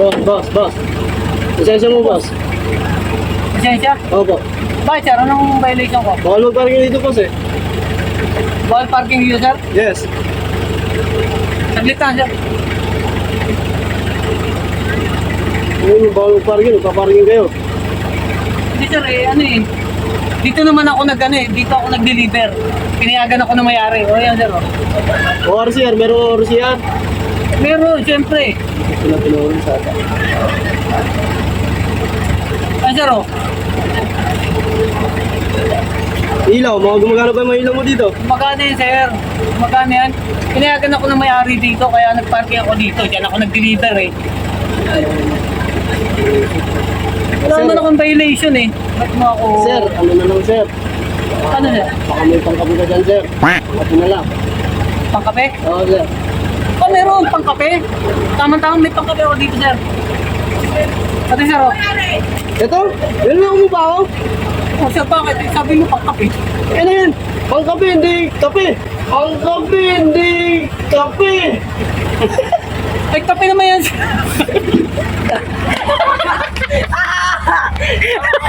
Boss, boss, boss. Lisensya mo, boss. Lisensya? Opo. Bakit sir? Anong violation ko? Bawal magparking dito, boss eh. Bawal parking user? Yes. Saglit lang sir. Yung bawal magparking, magpaparking kayo. Hindi sir eh, ano eh. Dito naman ako nag ano eh, dito ako nag-deliver. Pinayagan ako na mayari. O yan sir o. ORCR, meron ORCR. Meron, siyempre. Sila tinawag sa atin. Ayan sir o. Ilaw, mga gumagana pa yung mga ilaw mo dito. Magkano yan sir? Magkano yan? Pinayagan ako na mayari dito kaya nag-parking ako dito. Diyan ako nag-deliver eh. Wala naman akong violation eh. Ba't mo ako... Sir, ano na lang, sir? Ano sir? Baka may pangkapi ka dyan, sir. Pati na lang. Pangkape? Oo, sir meron pang pangkape. Tama-tama may pangkape ako dito, sir. Ate sir, oh. Ito? Yan lang mo ba, oh? Oh, sir, bakit? Sabi mo pangkape. Yan na yan. Pangkape, hindi kape. Pangkape, hindi kape. Ay, kape naman yan, sir.